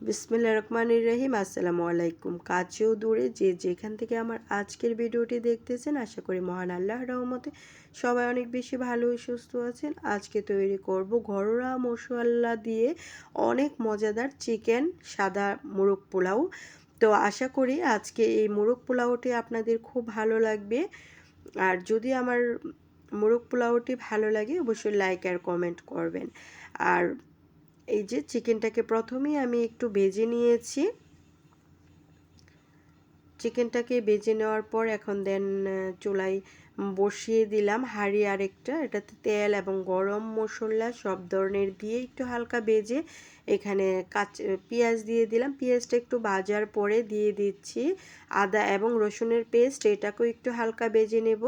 বিসমিল্লা রহমানির রহিম, আসসালামু আলাইকুম। কাছেও দূরে যে যেখান থেকে আমার আজকের ভিডিওটি দেখতেছেন, আশা করি মহান আল্লাহ রহমতে সবাই অনেক বেশি ভালো সুস্থ আছেন। আজকে তৈরি করব ঘরোয়া মশলা দিয়ে অনেক মজাদার চিকেন সাদা মুরগ পোলাও। তো আশা করি আজকে এই মুরগ পোলাওটি আপনাদের খুব ভালো লাগবে। আর যদি আমার মুরগ পোলাওটি ভালো লাগে, অবশ্যই লাইক আর কমেন্ট করবেন। আর এই যে চিকেনটাকে প্রথমেই আমি একটু ভেজে নিয়েছি। চিকেনটাকে বেজে নেওয়ার পর এখন দেন চুলায় বসিয়ে দিলাম হাঁড়ি আরেকটা। এটাতে তেল এবং গরম মশলা সব ধরনের দিয়ে একটু হালকা বেজে এখানে কাঁচ পেঁয়াজ দিয়ে দিলাম। পেঁয়াজটা একটু ভাজার পরে দিয়ে দিচ্ছি আদা এবং রসুনের পেস্ট। এটাকেও একটু হালকা বেজে নেব।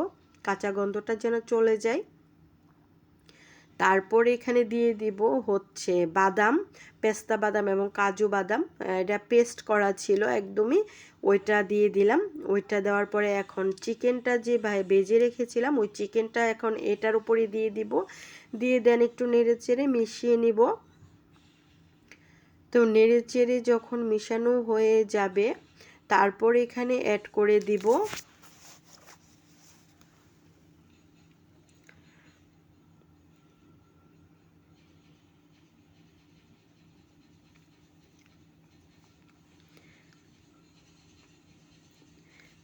কাঁচা গন্ধটা যেন চলে যায়। তারপর এখানে দিয়ে দিব হচ্ছে বাদাম, পেস্তা বাদাম এবং কাজু বাদাম। এটা পেস্ট করা ছিল একদমই, ওইটা দিয়ে দিলাম। ওইটা দেওয়ার পরে এখন চিকেনটা যে ভাই বেজে রেখেছিলাম, ওই চিকেনটা এখন এটার উপরে দিয়ে দিব। দিয়ে দেন একটু নেড়ে চেড়ে মিশিয়ে নিব। তো নেড়ে চেড়ে যখন মিশানো হয়ে যাবে, তারপর এখানে অ্যাড করে দিব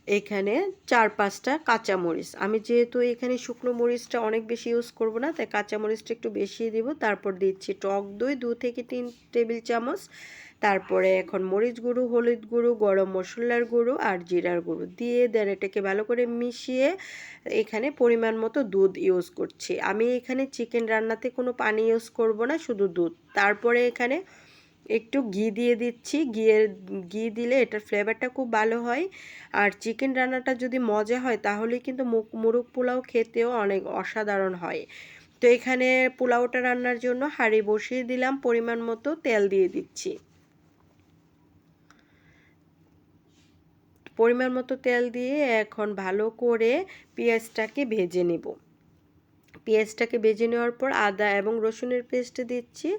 এখানে চার পাঁচটা কাঁচামরিচ আমি যেহেতু এখানে শুকনো মরিচটা অনেক বেশি ইউজ করব না, তাই কাঁচামরিচটা একটু বেশি দিব। তারপর দিচ্ছি টক দই, দু থেকে তিন টেবিল চামচ। তারপরে এখন মরিচ গুঁড়ো, হলুদ গুঁড়ো, গরম মশলার গুঁড়ো আর জিরার গুঁড়ো। দিয়ে দেন এটাকে ভালো করে মিশিয়ে এখানে পরিমাণ মতো দুধ ইউজ করছি। আমি এখানে চিকেন রান্নাতে কোনো পানি ইউজ করব না, শুধু দুধ। তারপরে এখানে একটু ঘি দিয়ে দিচ্ছি। ঘিয়ের, ঘি দিলে এটার ফ্লেভারটা খুব ভালো হয়। আর চিকেন রান্নাটা যদি মজা হয় তাহলে কিন্তু মুরগ পোলাও খেতেও অনেক অসাধারণ হয়। তো এখানে পোলাওটা রান্নার জন্য হাঁড়ি বসিয়ে দিলাম, পরিমাণ মতো তেল দিয়ে দিচ্ছি। পরিমাণ মতো তেল দিয়ে এখন ভালো করে পেঁয়াজটাকে ভেজে নেব। পেঁয়াজটাকে ভেজে নেওয়ার পর আদা এবং রসুনের পেস্ট দিচ্ছি।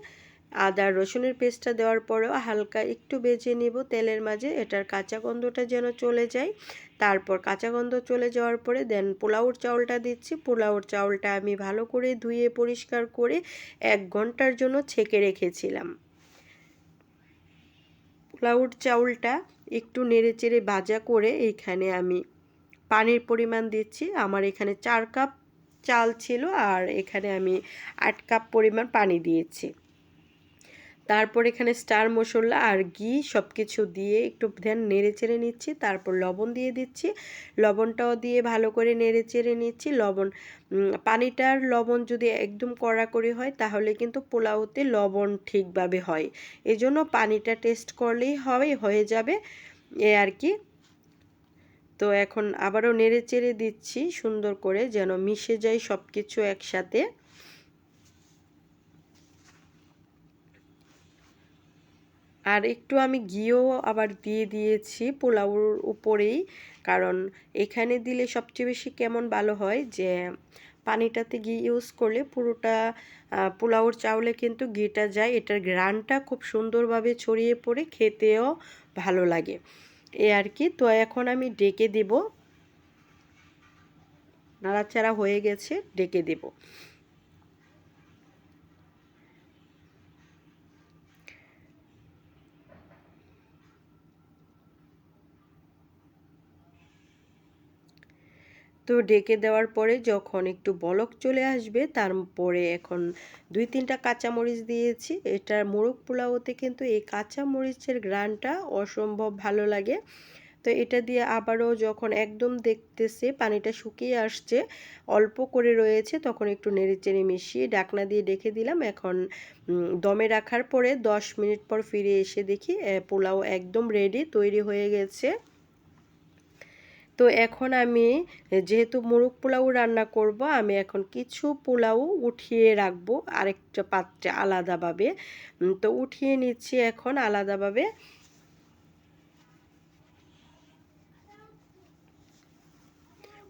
আদা রসুনের পেস্টটা দেওয়ার পরেও হালকা একটু বেজে নিব তেলের মাঝে। এটার কাঁচা গন্ধটা যেন চলে যায়। তারপর কাঁচা গন্ধ চলে যাওয়ার পরে দেন পোলাওর চাউলটা দিচ্ছি। পোলাওর চাউলটা আমি ভালো করে ধুয়ে পরিষ্কার করে এক ঘণ্টার জন্য ছেঁকে রেখেছিলাম। পোলাওর চাউলটা একটু নেড়ে চেড়ে ভাজা করে এইখানে আমি পানির পরিমাণ দিচ্ছি। আমার এখানে চার কাপ চাল ছিল আর এখানে আমি আট কাপ পরিমাণ পানি দিয়েছি। তারপর এখানে স্টার মশলা আর ঘি সব কিছু দিয়ে একটু ধ্যান নেড়ে চেড়ে নিচ্ছি, তারপর লবণ দিয়ে দিচ্ছি। লবণটাও দিয়ে ভালো করে নেড়ে চেড়ে নিচ্ছি। লবণ পানিটার লবণ যদি একদম কড়াকড়ি হয় তাহলে কিন্তু পোলাওতে লবণ ঠিকভাবে হয়। এজন্য পানিটা টেস্ট করলেই হবে, হয়ে যাবে এ আর কি। তো এখন আবারও নেড়ে চেড়ে দিচ্ছি সুন্দর করে যেন মিশে যায় সব কিছু একসাথে। আর একটু আমি ঘিও আবার দিয়ে দিয়েছি পোলাওর উপরেই, কারণ এখানে দিলে সবচেয়ে বেশি কেমন ভালো হয় যে, পানিটাতে ঘি ইউজ করলে পুরোটা পোলাওর চাউলে কিন্তু ঘিটা যায়, এটার গ্রানটা খুব সুন্দরভাবে ছড়িয়ে পড়ে, খেতেও ভালো লাগে। এ আর কি, তো এখন আমি ডেকে দেব। নাড়াচাড়া হয়ে গেছে, ডেকে দেব। তো ডেকে দেওয়ার পরে যখন একটু বলক চলে আসবে, তারপরে এখন দুই তিনটা কাঁচামরিচ দিয়েছি। এটার মোরগ পোলাওতে কিন্তু এই কাঁচামরিচের গ্রানটা অসম্ভব ভালো লাগে। তো এটা দিয়ে আবারও যখন একদম দেখতেছে পানিটা শুকিয়ে আসছে, অল্প করে রয়েছে, তখন একটু নেড়ে চেড়ে মিশিয়ে ডাকনা দিয়ে ডেকে দিলাম। এখন দমে রাখার পরে দশ মিনিট পর ফিরে এসে দেখি পোলাও একদম রেডি তৈরি হয়ে গেছে। তো এখন আমি, যেহেতু মুরগ পোলাও রান্না করব, আমি এখন কিছু পোলাও উঠিয়ে রাখব, আরেকটা পাত্রে আলাদাভাবে। তো উঠিয়ে নিচ্ছি এখন আলাদাভাবে।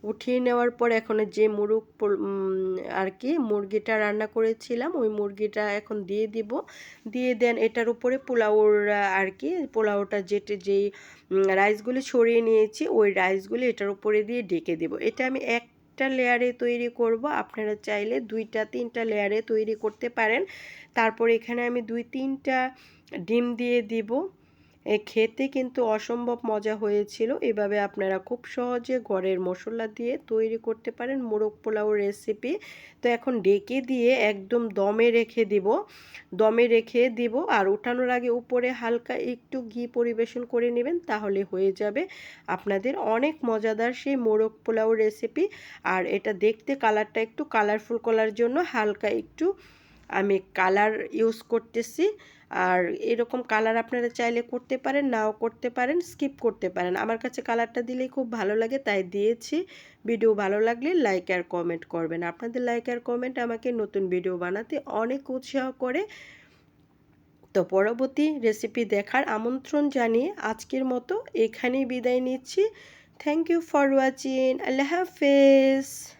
উঠিয়ে নেওয়ার পর এখন যে মুরগ আর কি, মুরগিটা রান্না করেছিলাম, ওই মুরগিটা এখন দিয়ে দিব। দিয়ে দেন এটার উপরে পোলাওর আর কি, পোলাওটা যেটা যেই রাইসগুলি ছড়িয়ে নিয়েছি, ওই রাইসগুলি এটার উপরে দিয়ে ডেকে দেব। এটা আমি এক একটা লেয়ারে তৈরি করব, আপনারা চাইলে দুইটা, তিনটা লেয়ারে তৈরি করতে পারেন। তারপর এখানে আমি দুই, তিনটা ডিম দিয়ে দিব। খেতে কিন্তু অসম্ভব মজা হয়েছিল। এভাবে আপনারা খুব সহজে ঘরের মশলা দিয়ে তৈরি করতে পারেন মোরগ পোলাও রেসিপি তো এখন ডেকে দিয়ে একদম দমে রেখে দিব। দমে রেখে দিব আর ওঠানোর আগে উপরে হালকা একটু ঘি পরিবেশন করে নেবেন তাহলে হয়ে যাবে আপনাদের অনেক মজাদার সেই মোরগ পোলাও রেসিপি আর এটা দেখতে কালারটা একটু কালারফুল করার জন্য হালকা একটু আমি কালার ইউজ করতেছি। আর এরকম কালার আপনারা চাইলে করতে পারেন, নাও করতে পারেন স্কিপ করতে পারেন। আমার কাছে কালারটা দিলেই খুব ভালো লাগে, তাই দিয়েছি। ভিডিও ভালো লাগলে লাইক আর কমেন্ট করবেন। আপনাদের লাইক আর কমেন্ট আমাকে নতুন ভিডিও বানাতে অনেক উৎসাহ করে। তো পরবর্তী রেসিপি দেখার আমন্ত্রণ জানিয়ে আজকের মতো এখানেই বিদায় নিচ্ছি। থ্যাংক ইউ ফর ওয়াচিং আল্লাহ হাফেজ।